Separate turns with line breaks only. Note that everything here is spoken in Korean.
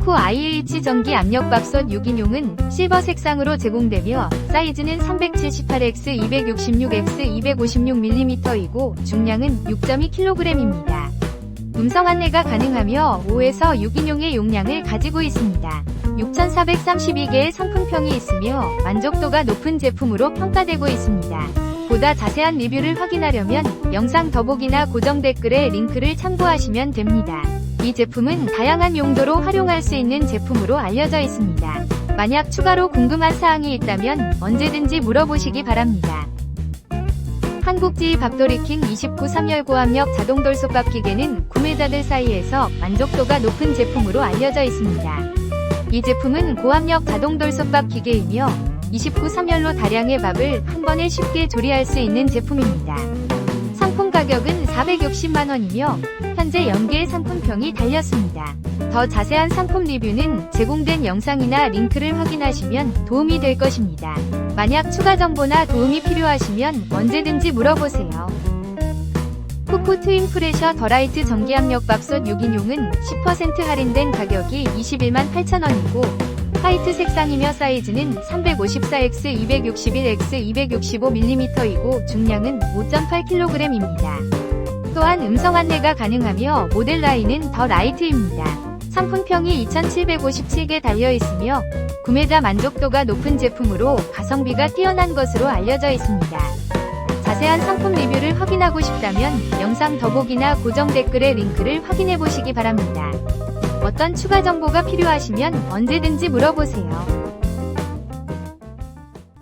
쿠 IH 전기 압력밥솥 6인용은 실버 색상으로 제공되며 사이즈는 378X 266X 256mm이고 중량은 6.2kg입니다. 음성 안내가 가능하며 5에서 6인용의 용량을 가지고 있습니다. 6,432개의 상품평이 있으며 만족도가 높은 제품으로 평가되고 있습니다. 보다 자세한 리뷰를 확인하려면 영상 더보기나 고정 댓글에 링크를 참고하시면 됩니다. 이 제품은 다양한 용도로 활용할 수 있는 제품으로 알려져 있습니다. 만약 추가로 궁금한 사항이 있다면 언제든지 물어보시기 바랍니다. 한국지 밥도리킹 29 3열 고압력 자동 돌솥밥 기계는 구매자들 사이에서 만족도가 높은 제품으로 알려져 있습니다. 이 제품은 고압력 자동 돌솥밥 기계이며 29 3열로 다량의 밥을 한 번에 쉽게 조리할 수 있는 제품입니다. 상품 가격은 460만원이며 현재 연계의 상품평이 달렸습니다. 더 자세한 상품 리뷰는 제공된 영상이나 링크를 확인하시면 도움이 될 것입니다. 만약 추가 정보나 도움이 필요하시면 언제든지 물어보세요. 쿠쿠 트윈 프레셔 더라이트 전기압력 밥솥 6인용은 10% 할인된 가격이 21만 8천원이고 화이트 색상이며 사이즈는 354X 261X 265mm이고 중량은 5.8kg입니다. 또한 음성 안내가 가능하며 모델 라인은 더 라이트입니다. 상품평이 2,757개 달려 있으며 구매자 만족도가 높은 제품으로 가성비가 뛰어난 것으로 알려져 있습니다. 자세한 상품 리뷰를 확인하고 싶다면 영상 더보기나 고정 댓글의 링크를 확인해 보시기 바랍니다. 어떤 추가 정보가 필요하시면 언제든지 물어보세요.